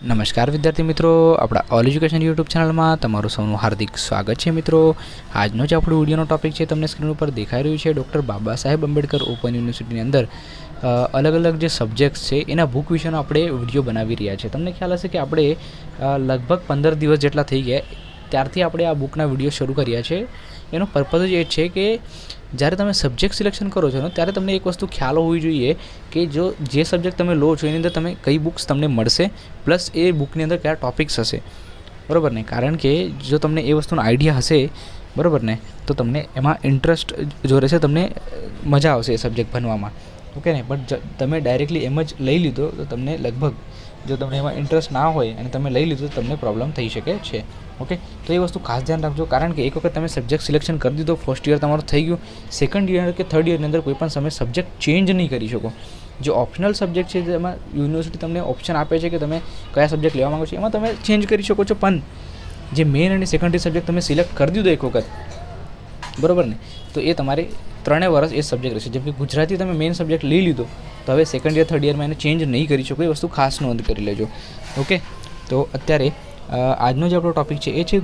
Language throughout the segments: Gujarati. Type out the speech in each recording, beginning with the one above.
નમસ્કાર વિદ્યાર્થી મિત્રો, આપણા ઓલ એજ્યુકેશન યુટ્યુબ ચેનલમાં તમારું સૌનું હાર્દિક સ્વાગત છે મિત્રો. આજનો જે આપણો વિડીયોનો ટોપિક છે, તમને સ્ક્રીન ઉપર દેખાઈ રહ્યું છે ડૉક્ટર બાબા સાહેબ આંબેડકર ઓપન યુનિવર્સિટીની અંદર. અલગ અલગ જે સબ્જેક્ટ્સ છે, એના બુક વિશેનો આપણે વીડિયો બનાવી રહ્યા છે. તમને ખ્યાલ હશે કે આપણે લગભગ પંદર દિવસ જેટલા થઈ ગયા, ત્યારથી આપણે આ બુકના વીડિયો શરૂ કર્યા છે. એનો પર્પઝ જ એ છે કે જ્યારે તમે સબ્જેક્ટ સિલેક્શન કરો છો ને, ત્યારે તમને એક વસ્તુ ખ્યાલ હોવી જોઈએ કે જો જે સબ્જેક્ટ તમે લો છો, એની અંદર તમે કઈ બુક્સ તમને મળશે પ્લસ એ બુકની અંદર કયા ટોપિક્સ હશે. બરાબર ને? કારણ કે જો તમને એ વસ્તુનો આઈડિયા હશે, બરાબર ને? તો તમને એમાં ઇન્ટરેસ્ટ જો રહેશે, તમને મજા આવશે એ સબ્જેક્ટ ભણવામાં. ઓકે ને બટ તમે ડાયરેક્ટલી એમ જ લઈ લીધો, તો તમને લગભગ જો તમને એમાં ઇન્ટરેસ્ટ ના હોય અને તમે લઈ લીધું, તો તમને પ્રોબ્લેમ થઈ શકે છે. ઓકે તો એ વસ્તુ ખાસ ધ્યાન રાખજો. કારણ કે એક વખત તમે સબ્જેક્ટ સિલેક્શન કરી દીધો ફર્સ્ટ યર તમારું થઈ ગયું. સેકન્ડ યર કે થર્ડ યરની અંદર કોઈ પણ સમય સબ્જેક્ટ ચેન્જ નહીં કરી શકો. જે ઓપ્શનલ સબ્જેક્ટ છે, જેમાં યુનિવર્સિટી તમને ઓપ્શન આપે છે કે તમે કયા સબ્જેક્ટ લેવા માગો છો, એમાં તમે ચેન્જ કરી શકો છો. પણ જે મેઇન અને સેકન્ડરી સબ્જેક્ટ તમે સિલેક્ટ કરી દીધો એક વખત બરાબર ને? તો એ તમારે ત્રણેય વર્ષ એ સબ્જેક્ટ રહેશે. જેમ કે ગુજરાતી તમે મેઇન સબ્જેક્ટ લઈ લીધો, તો હવે સેકન્ડ યર થર્ડ યરમાં એને ચેન્જ નહીં કરી શકો, એ વસ્તુ ખાસ નોંધ કરી લેજો. ઓકે? તો અત્યારે આજનો જે આપણો ટોપિક છે, એ છે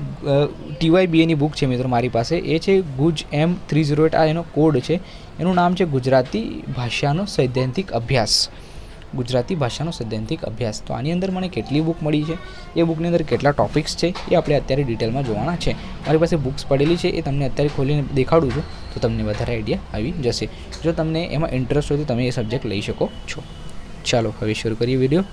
ટીવાય બીએની બુક છે મિત્રો મારી પાસે. એ છે ગુજ એમ થ્રી ઝીરો એટ આ એનો કોડ છે. એનું નામ છે ગુજરાતી ભાષાનો સૈદ્ધાંતિક અભ્યાસ. ગુજરાતી ભાષાનો સૈદ્ધાંતિક અભ્યાસ. તો આની અંદર મને કેટલી બુક મળી છે? એ બુકની અંદર કેટલા ટોપિક્સ છે? એ આપણે અત્યારે ડિટેલમાં જોવાના છે. મારી પાસે બુક્સ પડેલી છે, એ તમને અત્યારે ખોલીને દેખાડું છું, તો તમને વધારે આઈડિયા આવી જશે. જો તમને એમાં ઇન્ટરેસ્ટ હોય તો તમે એ સબ્જેક્ટ લઈ શકો છો. ચાલો, હવે શરૂ કરીએ વીડિયો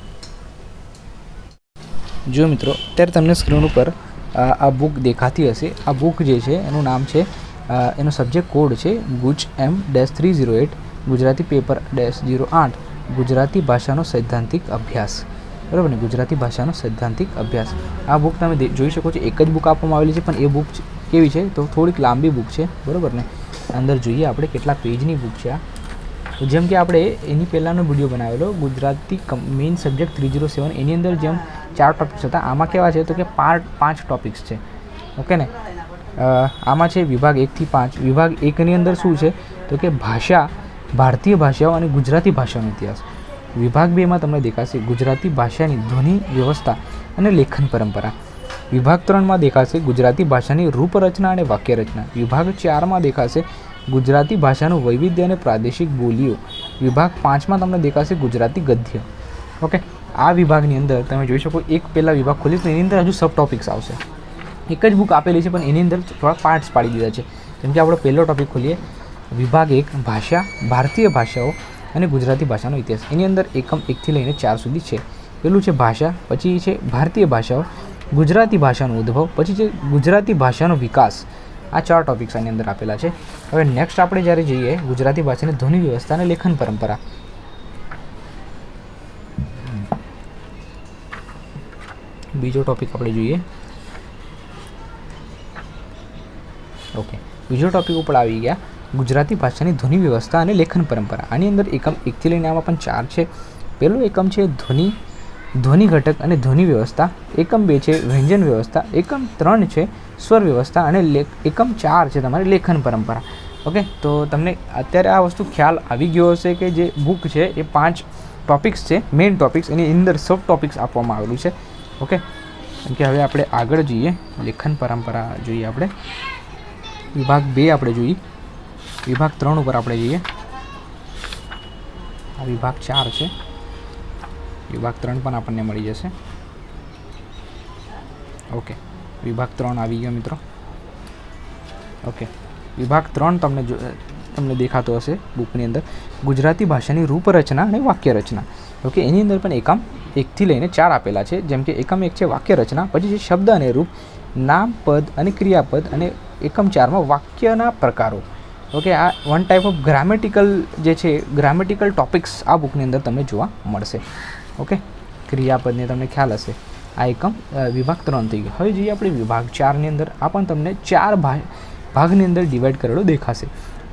જો મિત્રો, અત્યારે તમને સ્ક્રીન ઉપર, આ બુક દેખાતી હશે. આ બુક જે છે, એનું નામ છે એનો સબ્જેક્ટ કોડ છે ગુજ M dash three zero eight Gujarati paper dash zero આઠ. ગુજરાતી ભાષાનો સૈદ્ધાંતિક અભ્યાસ. બરાબર ને? ગુજરાતી ભાષાનો સૈદ્ધાંતિક અભ્યાસ. આ બુક તમે જોઈ શકો છો. એક જ બુક આપવામાં આવેલી છે, પણ એ બુક કેવી છે? તો થોડીક લાંબી બુક છે. બરાબર ને? અંદર જોઈએ આપણે કેટલા પેજની બુક છે આ. જેમ કે આપણે એની પહેલાંનો વીડિયો બનાવેલો, Gujarati main subject three zero seven એની અંદર જેમ ચાર ટોપિક્સ હતા, આમાં કેવા છે? તો કે પાર્ટ પાંચ ટોપિક્સ છે. ઓકે ને? આમાં છે વિભાગ એકથી પાંચ. વિભાગ એકની અંદર શું છે? તો કે ભાષા ભારતીય ભાષાઓ અને ગુજરાતી ભાષાનો ઇતિહાસ. વિભાગ બેમાં તમને દેખાશે ગુજરાતી ભાષાની ધ્વનિ, વ્યવસ્થા અને લેખન પરંપરા. વિભાગ ત્રણમાં દેખાશે ગુજરાતી ભાષાની રૂપરચના અને વાક્યરચના. વિભાગ ચારમાં દેખાશે ગુજરાતી ભાષાનું વૈવિધ્ય અને પ્રાદેશિક બોલીઓ. વિભાગ પાંચમાં તમને દેખાશે ગુજરાતી ગદ્ય. ઓકે? આ વિભાગની અંદર તમે જોઈ શકો એક પહેલાં વિભાગ ખોલી તો એની અંદર હજુ સબ ટોપિક્સ આવશે. એક જ બુક આપેલી છે, પણ એની અંદર થોડા પાર્ટ્સ પાડી દીધા છે. જેમ કે આપણો પહેલો ટોપિક ખોલીએ. વિભાગ એક, ભાષા, ભારતીય ભાષાઓ અને ગુજરાતી ભાષાનો ઇતિહાસ. એની અંદર એકમ એકથી લઈને ચાર સુધી છે. પેલું છે ભાષા, પછી છે ભારતીય ભાષાઓ, ગુજરાતી ભાષાનો ઉદ્ભવ, પછી છે ગુજરાતી ભાષાનો વિકાસ. આ ચાર ટોપિક્સ આની અંદર આપેલા છે. હવે નેક્સ્ટ આપણે જ્યારે જઈએ, ગુજરાતી ભાષાની ધ્વનિ વ્યવસ્થા અને લેખન પરંપરા. બીજો ટોપિક આપણે જોઈએ. ઓકે બીજો ટોપિક ઉપર આવી ગયા. ગુજરાતી ભાષાની ધ્વનિ વ્યવસ્થા અને લેખન પરંપરા. આની અંદર એકમ એકથી લઈને આમાં પણ ચાર છે. પહેલું એકમ છે ધ્વનિ ધ્વનિ ઘટક અને ધ્વનિ વ્યવસ્થા. એકમ બે છે વ્યંજન વ્યવસ્થા. એકમ ત્રણ છે સ્વર વ્યવસ્થા અને એકમ ચાર છે તમારી લેખન પરંપરા. ઓકે? તો તમને અત્યારે આ વસ્તુ ખ્યાલ આવી ગયો હશે કે જે બુક છે એ પાંચ ટોપિક્સ છે, મેઇન ટોપિક્સ. એની અંદર સબ ટોપિક્સ આપવામાં આવેલું છે. ઓકે? કે હવે આપણે આગળ જઈએ. લેખન પરંપરા જોઈએ આપણે. વિભાગ બે આપણે જોઈએ. વિભાગ ત્રણ ઉપર આપણે જઈએ. આ વિભાગ ચાર છે. વિભાગ ત્રણ પણ આપણને મળી જશે. ઓકે વિભાગ ત્રણ આવી ગયો મિત્રો. ઓકે વિભાગ ત્રણ તમને જો, તમને દેખાતો હશે બુકની અંદર. ગુજરાતી ભાષાની રૂપરચના અને વાક્ય રચના ઓકે એની અંદર પણ એકમ એકથી લઈને ચાર આપેલા છે. જેમ કે એકમ એક છે વાક્ય રચના પછી છે શબ્દ અને રૂપ, નામ, પદ અને ક્રિયાપદ અને એકમ ચારમાં વાક્યના પ્રકારો. ઓકે આ વન ટાઈપ ઓફ ગ્રામેટિકલ જે છે ગ્રામેટિકલ ટોપિક્સ આ બુકની અંદર તમને જોવા મળશે. ઓકે ક્રિયાપદને તમને ખ્યાલ હશે. આ એકમ વિભાગ ત્રણ થઈ ગયો. હવે જોઈએ આપણે વિભાગ ચારની અંદર. આ પણ તમને ચાર ભા, ભાગની અંદર ડિવાઈડ કરેલો દેખાશે.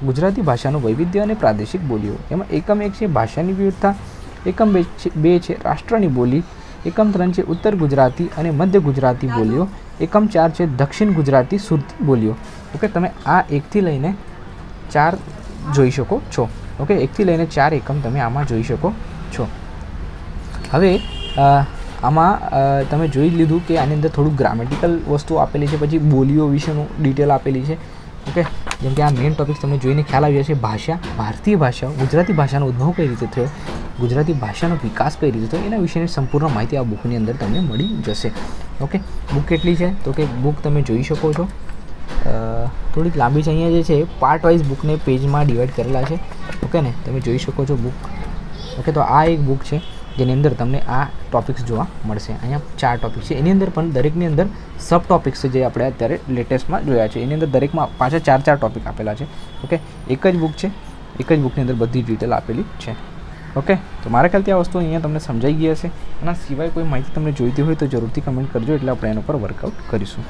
ગુજરાતી ભાષાનું વૈવિધ્ય અને પ્રાદેશિક બોલીઓ. એમાં એકમ એક છે ભાષાની વિવિધતા, એકમ બે છે બે છે રાષ્ટ્રની બોલી, એકમ ત્રણ છે ઉત્તર ગુજરાતી અને મધ્ય ગુજરાતી બોલીઓ, એકમ ચાર છે દક્ષિણ ગુજરાતી સુરતી બોલીઓ. ઓકે તમે આ એકથી લઈને ચાર જોઈ શકો છો. ઓકે એકથી લઈને ચાર એકમ તમે આમાં જોઈ શકો છો. હવે આમાં તમે જોઈ લીધું કે આની અંદર થોડું ગ્રામેટિકલ વસ્તુ આપેલી છે, પછી બોલીઓ વિશેનું ડિટેલ આપેલી છે. ઓકે જેમ કે આ મેઇન ટોપિક્સ તમને જોઈને ખ્યાલ આવી જશે, ભાષા, ભારતીય ભાષા, ગુજરાતી ભાષાનો ઉદ્ભવ કઈ રીતે થયો, ગુજરાતી ભાષાનો વિકાસ કઈ રીતે થયો, એના વિશેની સંપૂર્ણ માહિતી આ બુકની અંદર તમને મળી જશે. ઓકે બુક કેટલી છે? તો કે બુક તમે જોઈ શકો છો. થોડીક લાંબી છે અહીંયા જે છે પાર્ટ વાઇઝ બુકને પેજમાં ડિવાઈડ કરેલા છે. ઓકે ને? તમે જોઈ શકો છો બુક ઓકે તો આ એક બુક છે, જેની અંદર તમને આ ટોપિક્સ જોવા મળશે. અહીંયા ચાર ટોપિક છે. એની અંદર પણ દરેકની અંદર સબ ટોપિક્સ છે જે આપણે અત્યારે લેટેસ્ટમાં જોયા છે. એની અંદર દરેકમાં પાછા ચાર ચાર ટોપિક આપેલા છે. ઓકે એક જ બુક છે. એક જ બુકની અંદર બધી ડિટેલ આપેલી છે. ઓકે તો મારા ખ્યાલથી આ વસ્તુ અહીંયા તમને સમજાઈ ગઈ હશે. એના સિવાય કોઈ માહિતી તમને જોઈતી હોય તો જરૂરથી કમેન્ટ કરજો. એટલે આપણે એના પર વર્કઆઉટ કરીશું.